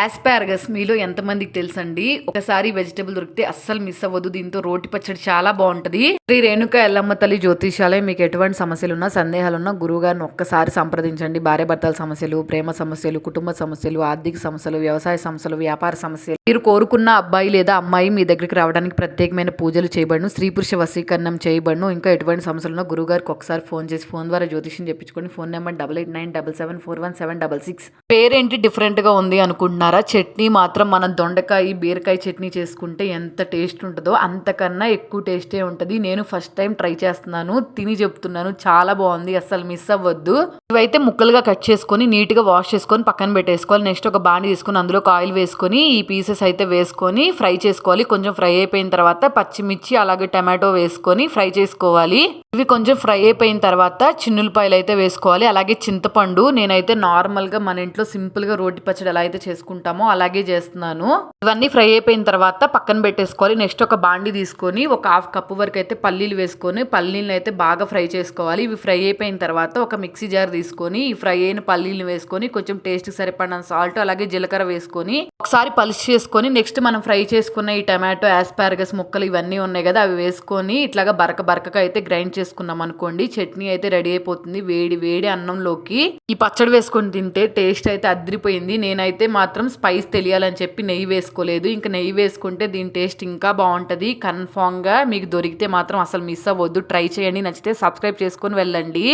ఆస్పారగస్ మీలో ఎంతమందికి తెలుసండి? ఒకసారి వెజిటబుల్ దొరికితే అస్సలు మిస్ అవ్వదు. దీంతో రోటి పచ్చడి చాలా బాగుంటది. శ్రీ రేణుక ఎల్లమ్మ తల్లి జ్యోతిషాలయం మీకు ఎటువంటి సమస్యలు ఉన్నా సందేహాలు ఉన్నా గురువు గారిని ఒక్కసారి సంప్రదించండి. భార్య భర్తల సమస్యలు ప్రేమ సమస్యలు కుటుంబ సమస్యలు ఆర్థిక సమస్యలు వ్యవసాయ సమస్యలు వ్యాపార సమస్యలు. మీరు కోరుకున్న అబ్బాయి లేదా అమ్మాయి మీ దగ్గరికి రావడానికి ప్రత్యేకమైన పూజలు చేయబడును. స్త్రీ పురుష వశీకరణం చేయబడును. ఇంకా ఎటువంటి సమస్యలు ఉన్నా గురువు గారికి ఒకసారి ఫోన్ చేసి ఫోన్ ద్వారా జ్యోతిష్యం చెప్పించుకోండి. Phone number double eight nine double seven four one seven double six. పేరేంటి డిఫరెంట్గా ఉంది అనుకుంటున్నారా చట్నీ మాత్రం మనం దొండకాయ బీరకాయ చట్నీ చేసుకుంటే ఎంత టేస్ట్ ఉంటుందో అంతకన్నా ఎక్కువ టేస్టే ఉంటుంది. నేను ఫస్ట్ టైం ట్రై చేస్తున్నాను తిని చెప్తున్నాను. చాలా బాగుంది అస్సలు మిస్ అవ్వద్దు. ఇవైతే ముక్కలుగా కట్ చేసుకొని నీట్గా వాష్ చేసుకొని పక్కన పెట్టేసుకోవాలి. నెక్స్ట్ ఒక బాండి తీసుకొని అందులో ఆయిల్ వేసుకొని ఈ పీసెస్ అయితే వేసుకొని ఫ్రై చేసుకోవాలి. కొంచెం ఫ్రై అయిపోయిన తర్వాత పచ్చిమిర్చి అలాగే టమాటో వేసుకొని ఫ్రై చేసుకోవాలి. ఇవి కొంచెం ఫ్రై అయిపోయిన తర్వాత చిన్నులపాయలు అయితే వేసుకోవాలి. అలాగే చింతపండు నేనైతే నార్మల్గా మన ఇంట్లో సింపుల్గా రోటి పచ్చడి ఎలా అయితే చేసుకుంటామో అలాగే చేస్తున్నాను. ఇవన్నీ ఫ్రై అయిపోయిన తర్వాత పక్కన పెట్టేసుకోవాలి. నెక్స్ట్ ఒక బాండి తీసుకొని ఒక హాఫ్ కప్పు వరకు అయితే పల్లీలు వేసుకొని పల్లీలను అయితే బాగా ఫ్రై చేసుకోవాలి. ఇవి ఫ్రై అయిపోయిన తర్వాత ఒక మిక్సీ జార్ తీసుకొని ఈ ఫ్రై అయిన పల్లీలు వేసుకొని కొంచెం టేస్ట్ సరిపడిన సాల్ట్ అలాగే జీలకర్ర వేసుకొని ఒకసారి పలుసు చేసుకొని నెక్స్ట్ మనం ఫ్రై చేసుకున్న ఈ టమాటో ఆస్పారగస్ ముక్కలు ఇవన్నీ ఉన్నాయి కదా అవి వేసుకొని ఇట్లాగా బరక బరకగా అయితే గ్రైండ్ చేసుకున్నాం అనుకోండి చట్నీ అయితే రెడీ అయిపోతుంది వేడి వేడి అన్నంలోకి. ఈ పచ్చడి వేసుకొని తింటే టేస్ట్ అయితే అదిరిపోయింది నేనైతే మాత్రం స్పైస్ తెలియాలని చెప్పి నెయ్యి వేసుకోలేదు ఇంకా నెయ్యి వేసుకుంటే దీని టేస్ట్ ఇంకా బాగుంటుంది కన్ఫామ్గా మీకు దొరికితే మాత్రం అసలు మిస్ అవ్వద్దు ట్రై చేయండి నచ్చితే సబ్స్క్రైబ్ చేసుకొని వెళ్ళండి.